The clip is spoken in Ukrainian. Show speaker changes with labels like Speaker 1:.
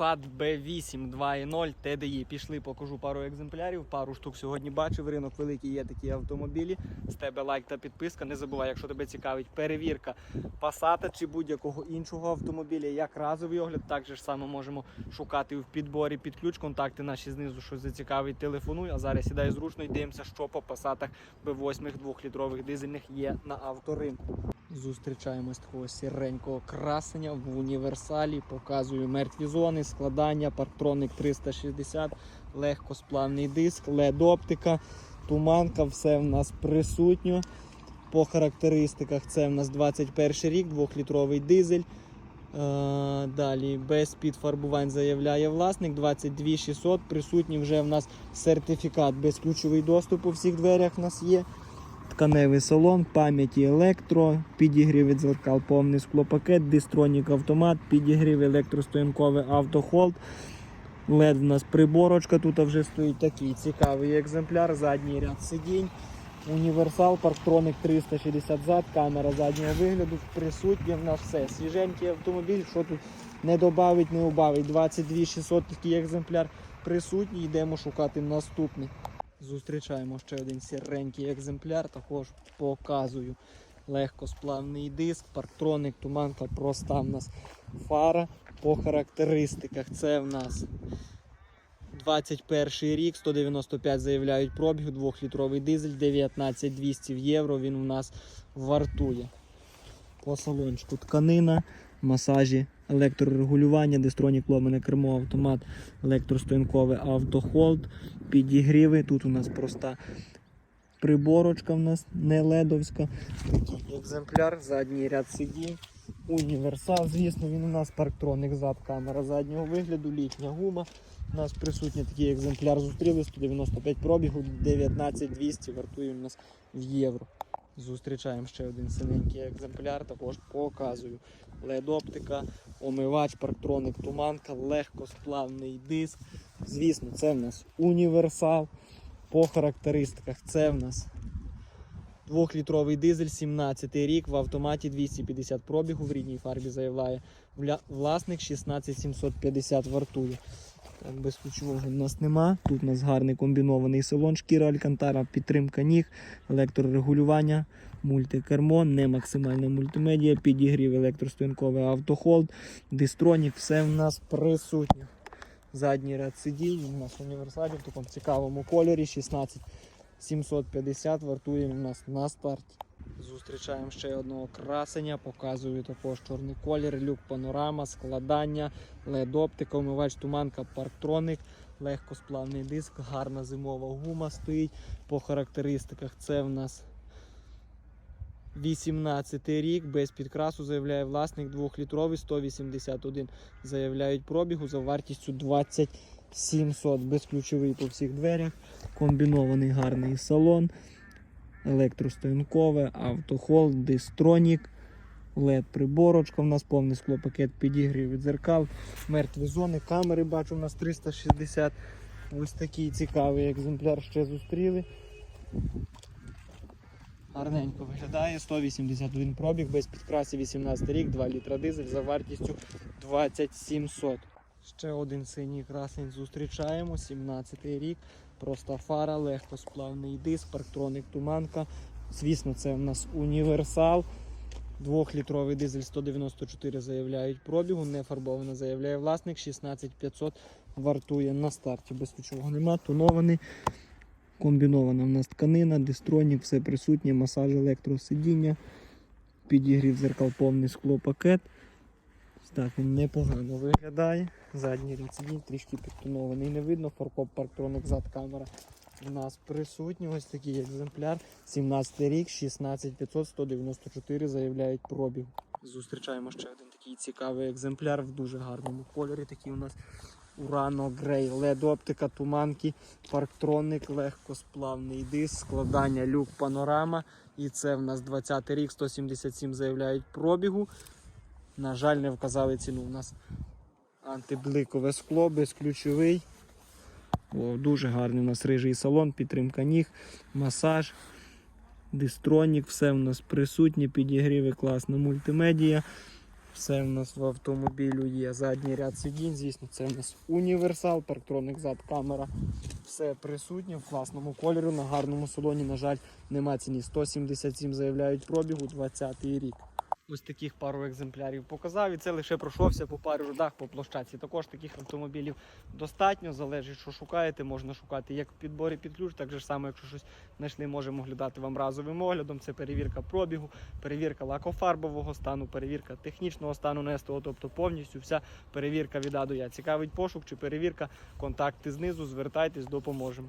Speaker 1: Passat B8 2.0 TDI. Пішли, покажу пару екземплярів, пару штук сьогодні бачив. Ринок великий є такі автомобілі. З тебе лайк та підписка. Не забувай, якщо тебе цікавить перевірка Passat чи будь-якого іншого автомобіля, як разовий огляд, так же ж само можемо шукати в підборі під ключ. Контакти наші знизу, що зацікавить, телефонуй. А зараз сідай зручно і дивимося, що по Passatах B8 2-літрових дизельних є на авторинку. Зустрічаємось такого сіренького красення в універсалі. Показую мертві зони, складання, парктроник 360, легкосплавний диск, LED-оптика, туманка, все в нас присутньо. По характеристиках це в нас 21 рік, 2-літровий дизель. Е, Далі без підфарбувань заявляє власник 22 600. Присутній вже в нас сертифікат безключовий доступ у всіх дверях в нас є. Тканевий салон, пам'яті електро, підігрів від дзеркал, повний склопакет, дистронік автомат, підігрів електростоянковий автохолд. LED в нас приборочка, тут вже стоїть такий цікавий екземпляр, задній ряд сидінь. Універсал, парктроник 360 зад, камера заднього вигляду, присутнє в нас все. Свіженький автомобіль, що тут не додавить, не убавить. 22 600 такий екземпляр присутній, йдемо шукати наступний. Зустрічаємо ще один сіренький екземпляр, також показую. Легкосплавний диск, парктроник, туманка, проста в нас фара. По характеристиках це в нас 21 рік, 195 заявляють пробіг, 2-літровий дизель, 19200 в євро він у нас вартує. По салончику тканина, масажі, електрорегулювання, дистронік ломане кермо, автомат, електростоянковий автохолд, підігріви. Тут у нас проста приборочка в нас не ледовська. Такий екземпляр, задній ряд сидінь. Універсал, звісно, він у нас парктроник зад, камера заднього вигляду, літня гума. У нас присутній такий екземпляр зустріли 195 пробігу, 19200 вартує у нас в євро. Зустрічаємо ще один синенький екземпляр, також показую. LED-оптика, омивач, парктроник, туманка, легкосплавний диск. Звісно, це в нас універсал. По характеристиках це в нас 2-літровий дизель, 17 рік, в автоматі 250 пробігу, в рідній фарбі заявляє. Власник 16750 вартує. Так, без ключового в нас нема. Тут у нас гарний комбінований салон, шкіра Алькантара, підтримка ніг, електрорегулювання, мультикермо, не максимальна мультимедіа, підігрів електростоянковий автохолд, дистронік, все в нас присутнє. Задній ряд сидінь, у нас універсалі в такому цікавому кольорі 16 750 вартує у нас на старті. Зустрічаємо ще одного красення, показую також чорний колір, люк панорама, складання, LED-оптика, омивач туманка, парктроник, легкосплавний диск, гарна зимова гума стоїть. По характеристиках це в нас 18 рік, без підкрасу заявляє власник 2-літровий, 181 заявляють пробігу за вартістю 2700, безключовий по всіх дверях, комбінований гарний салон електростоянкове, автохолд, дистронік, led приборочка. У нас повний склопакет підігрів від зеркал, мертві зони, камери бачу, у нас 360. Ось такий цікавий екземпляр ще зустріли. Гарненько виглядає, 181 пробіг, без підкрасів 18 рік, 2 літра дизель за вартістю 2700. Ще один синій красень зустрічаємо, 17 рік. Проста фара, легкосплавний диск, парктроник, туманка. Звісно, це в нас універсал. Двохлітровий дизель 194 заявляють пробігу, не фарбовано заявляє власник, 16500 вартує на старті. Без ключового нема, тонований. Комбінована в нас тканина, дистронік, все присутнє, масаж електросидіння, підігрів зеркал, повний склопакет. Так, він непогано виглядає. Задній сидінь трішки підтонований, не видно. Фаркоп парктроник зад камера у нас присутній. Ось такий екземпляр. 17 рік, 16500, 194 заявляють пробіг. Зустрічаємо ще один такий цікавий екземпляр в дуже гарному кольорі. Такий у нас Урано Грей, LED оптика, туманки, парктроник, легкосплавний диск, складання люк, панорама. І це в нас 20 рік, 177 заявляють пробігу. На жаль, не вказали ціну. У нас антибликове скло, безключовий. О, дуже гарний у нас рижий салон, підтримка ніг, масаж, дистронік, все в нас присутнє, підігріви, класна мультимедія. Все в нас в автомобілю є. Задній ряд сидінь, звісно, це в нас універсал, парктроник зад, камера. Все присутнє в класному кольорі, на гарному салоні. На жаль, нема ціні. 177 заявляють пробігу, 20-й рік. Ось таких пару екземплярів показав, і це лише пройшовся по пару родах по площадці. Також таких автомобілів достатньо, залежить, що шукаєте, можна шукати як в підборі під ключ, так же само, якщо щось знайшли, можемо глядати вам разовим оглядом. Це перевірка пробігу, перевірка лакофарбового стану, перевірка технічного стану на тобто повністю вся перевірка від А до Я. Цікавить пошук чи перевірка, контакти знизу, звертайтесь, допоможемо.